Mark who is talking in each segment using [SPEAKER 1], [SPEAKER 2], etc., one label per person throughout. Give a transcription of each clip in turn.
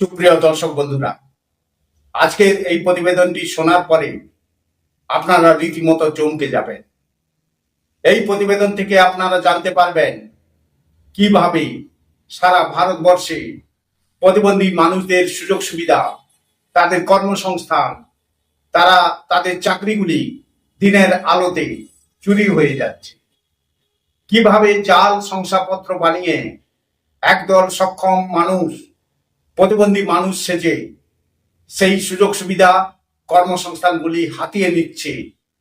[SPEAKER 1] সুপ্রিয় দর্শক বন্ধুরা, আজকের এই প্রতিবেদনটি শোনার পরে আপনারা রীতিমতো চমকে যাবেন। এই প্রতিবেদন থেকে আপনারা জানতে পারবেন কীভাবে সারা ভারতবর্ষে প্রতিবন্ধী মানুষদের সুযোগ সুবিধা তাদের কর্মসংস্থান, তারা তাদের চাকরিগুলি দিনের আলোতে চুরি হয়ে যাচ্ছে। কীভাবে জাল শংসাপত্র বানিয়ে একদল সক্ষম মানুষ প্রতিবন্ধী মানুষ সেজে সেই সুযোগ সুবিধা কর্মসংস্থানগুলি হাতিয়ে নিচ্ছে।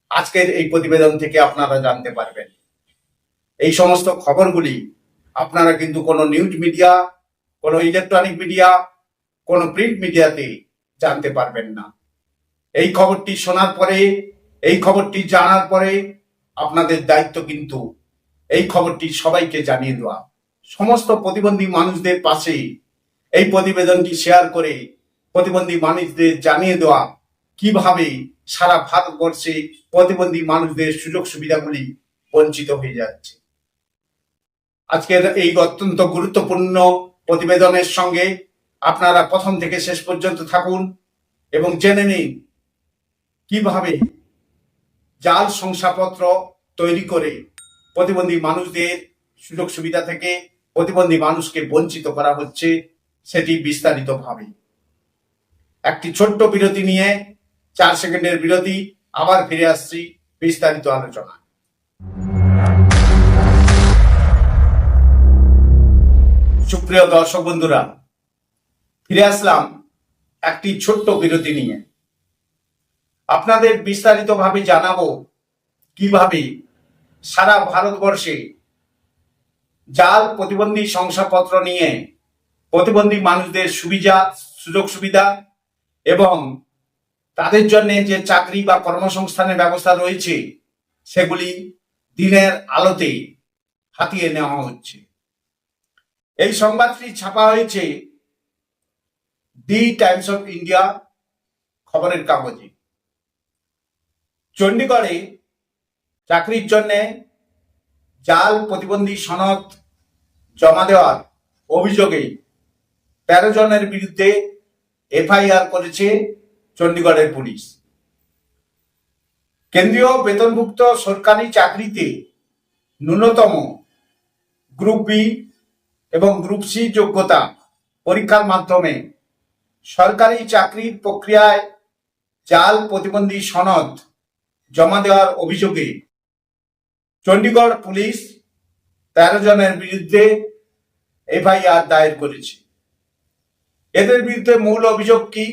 [SPEAKER 1] আজকের এই প্রতিবেদন থেকে আপনারা জানতে পারবেন। এই সমস্ত খবরগুলি আপনারা কিন্তু কোনো নিউজ মিডিয়া, কোনো ইলেকট্রনিক মিডিয়া, কোনো প্রিন্ট মিডিয়াতে জানতে পারবেন না। এই খবরটি শোনার পরে, এই খবরটি জানার পরে আপনাদের দায়িত্ব কিন্তু এই খবরটি সবাইকে জানিয়ে দেওয়া। সমস্ত প্রতিবন্ধী মানুষদের পাশে এই প্রতিবেদনটি শেয়ার করে প্রতিবন্ধী মানুষদের জানিয়ে দেওয়া, কীভাবে সারা ভারতবর্ষে প্রতিবন্ধী মানুষদের সুযোগ সুবিধাগুলি বঞ্চিত হয়ে যাচ্ছে। আজকের এই অত্যন্ত গুরুত্বপূর্ণ প্রতিবেদনের সঙ্গে আপনারা প্রথম থেকে শেষ পর্যন্ত থাকুন এবং জেনে নিন কীভাবে জাল শংসাপত্র তৈরি করে প্রতিবন্ধী মানুষদের সুযোগ সুবিধা থেকে প্রতিবন্ধী মানুষকে বঞ্চিত করা হচ্ছে। সেটি বিস্তারিতভাবে। একটি ছোট্ট বিরতি নিয়ে চার সেকেন্ডের বিরতি, আবার ফিরে আসছি বিস্তারিত আলোচনা সুপ্রিয় দর্শক বন্ধুরা, ফিরে আসলাম একটি ছোট্ট বিরতি নিয়ে। আপনাদের বিস্তারিতভাবে জানাব কীভাবে সারা ভারতবর্ষে জাল প্রতিবন্ধী শংসাপত্র নিয়ে প্রতিবন্ধী মানুষদের সুবিধা, সুযোগ সুবিধা এবং তাদের জন্য যে চাকরি বা কর্মসংস্থানের ব্যবস্থা রয়েছে, সেগুলি দিনের আলোতে হাতিয়ে নেওয়া হচ্ছে। এই সংবাদটি ছাপা হয়েছে দি টাইমস অফ ইন্ডিয়া খবরের কাগজে। চণ্ডীগড়ে চাকরির জন্য জাল প্রতিবন্ধী সনদ জমা দেওয়ার অভিযোগে তেরো জনের বিরুদ্ধে এফআইআর করেছে চণ্ডীগড়ের পুলিশ। কেন্দ্রীয় বেতনভুক্ত সরকারি চাকরিতে ন্যূনতম গ্রুপ বি এবং গ্রুপ সি যোগ্যতা পরীক্ষার মাধ্যমে সরকারি চাকরির প্রক্রিয়ায় জাল প্রতিবন্ধী সনদ জমা দেওয়ার অভিযোগে চণ্ডীগড় পুলিশ তেরো জনের বিরুদ্ধে এফআইআর দায়ের করেছে। এদের বিরুদ্ধে মূল অভিযোগ কি?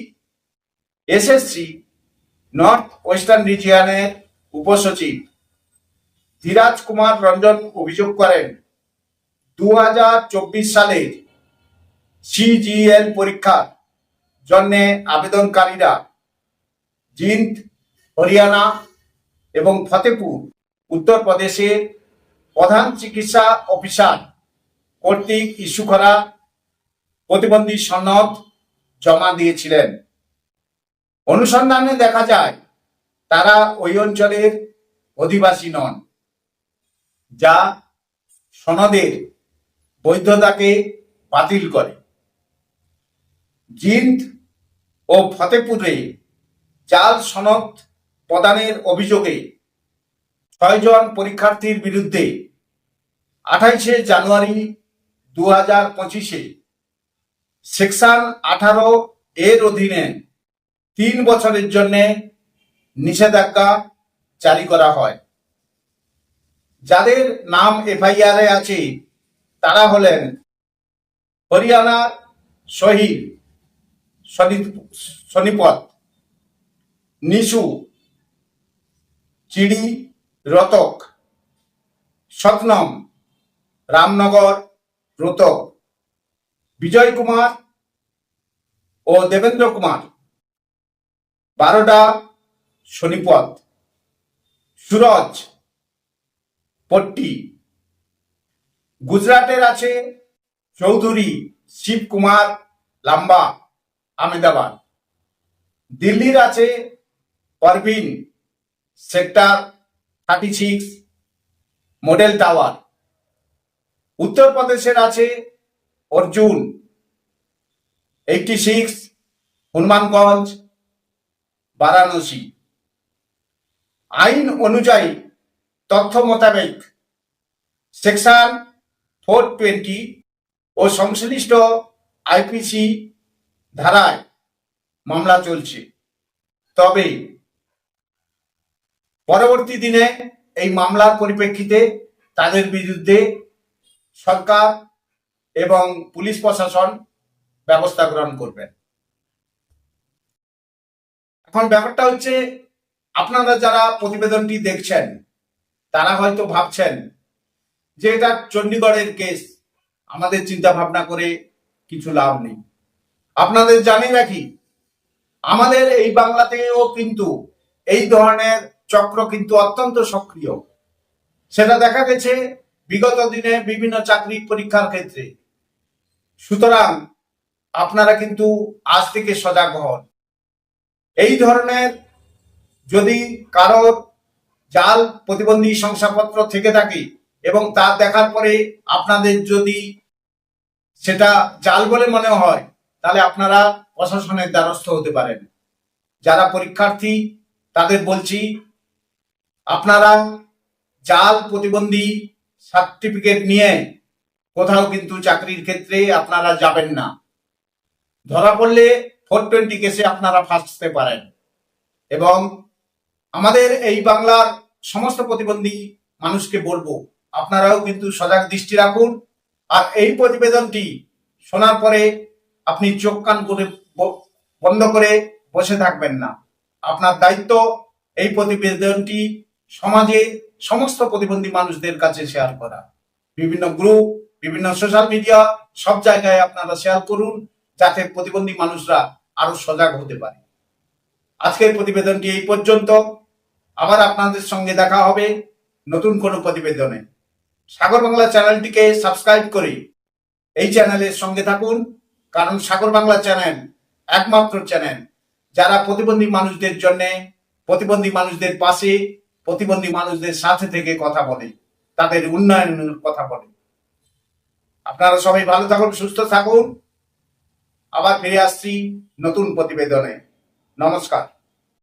[SPEAKER 1] এসএসসি নর্থ ওয়েস্টার্ন রিজিয়নের উপসচিব ধীরাজ কুমার রঞ্জন অভিযোগ করেন দু সালের সিজিএল পরীক্ষার জন্য আবেদনকারীরা জিন্দ, হরিয়ানা এবং ফতেপুর উত্তরপ্রদেশের প্রধান চিকিৎসা অফিসার কর্তৃক ইস্যু করা প্রতিবন্ধী সনদ জমা দিয়েছিলেন। অনুসন্ধানে দেখা যায়, তারা ওই অঞ্চলের অধিবাসী নন, যা সনদের বৈধতাকে বাতিল করে। জিন্দ ও ফতেপুরে জাল সনদ প্রদানের অভিযোগে ছয়জন পরীক্ষার্থীর বিরুদ্ধে আঠাইশে জানুয়ারি দু হাজার পঁচিশে সেকশন আঠারো এর অধীনে তিন বছরের জন্য নিষেধাজ্ঞা জারি করা হয়। যাদের নাম এফআইআর এ আছে, তারা হলেন হরিয়ানার শহীদ শনিপথ নিশু, চিড়ি, রতক সতনম রামনগর, রোতক। বিজয় কুমার ও দেবেন্দ্র কুমার। বারোটা শনিপথ। সুরজ, পট্টি। গুজরাটের আছে চৌধুরী শিবকুমার লাম্বা, আহমেদাবাদ। দিল্লির আছে Parveen sector thirty six, model tower. উত্তরপ্রদেশের আছে অর্জুন এইটটি সিক্স হনুমানগঞ্জ, বারাণসী। আইন অনুযায়ী তথ্য মোতাবেক সেকশন ফোর টোয়েন্টি ও সংশ্লিষ্ট আইপিসি ধারায় মামলা চলছে। তবে পরবর্তী দিনে এই মামলার পরিপ্রেক্ষিতে তাদের বিরুদ্ধে সরকার এবং পুলিশ প্রশাসন ব্যবস্থা গ্রহণ করবেন। এখন ব্যাপারটা হচ্ছে, আপনারা যারা প্রতিবেদনটি দেখছেন, তারা হয়তো ভাবছেন যে এটা চণ্ডীগড়ের কেস। আমাদের চিন্তা ভাবনা করে কিছু লাভ নেই। আপনাদের জানি নাকি, আমাদের এই বাংলাতেও কিন্তু এই ধরনের চক্র কিন্তু অত্যন্ত সক্রিয়। সেটা দেখা গেছে, বিগত দিনে বিভিন্ন চাকরি পরীক্ষার ক্ষেত্রে। সুতরাং আপনারা কিন্তু আজ থেকে সজাগ হন। এই ধরনের যদি কারোর জাল প্রতিবন্ধী শংসাপত্র থেকে থাকে এবং তা দেখার পরে আপনাদের যদি সেটা জাল বলে মনে হয়, তাহলে আপনারা প্রশাসনের দ্বারস্থ হতে পারেন। যারা পরীক্ষার্থী, তাদের বলছি, আপনারা জাল প্রতিবন্ধী সার্টিফিকেট নিয়ে কোথাও কিন্তু চাকরির ক্ষেত্রে আপনারা যাবেন না। ধরা পড়লে ফোর টোয়েন্টি কেসে আপনারা ফাঁসতে পারেন। এবং আমাদের এই বাংলার সমস্ত প্রতিবন্ধী মানুষকে বলব, আপনারাও কিন্তু সজাগ দৃষ্টি রাখুন। আর এই প্রতিবেদনটি শোনার পরে আপনি চোখ কান করে বন্ধ করে বসে থাকবেন না। আপনার দায়িত্ব এই প্রতিবেদনটি সমাজে সমস্ত প্রতিবন্ধী মানুষদের কাছে শেয়ার করা। বিভিন্ন গ্রুপ বিভিন্ন সোশ্যাল মিডিয়া সব জায়গায় আপনারা শেয়ার করুন, যাতে প্রতিবন্ধী মানুষরা আরও সজাগ হতে পারে। আজকের প্রতিবেদনটি এই পর্যন্ত। আবার আপনাদের সঙ্গে দেখা হবে নতুন কোনো প্রতিবেদনে। সাগর বাংলা চ্যানেলটিকে সাবস্ক্রাইব করে এই চ্যানেলের সঙ্গে থাকুন, কারণ সাগর বাংলা চ্যানেল একমাত্র চ্যানেল। যারা প্রতিবন্ধী মানুষদের জন্য, প্রতিবন্ধী মানুষদের পাশে, প্রতিবন্ধী মানুষদের সাথে থেকে কথা বলে, তাদের উন্নয়নের কথা বলে। আপনারা সবাই ভালো থাকুন সুস্থ থাকুন। আবার ফিরে আসছি নতুন প্রতিবেদনে। নমস্কার।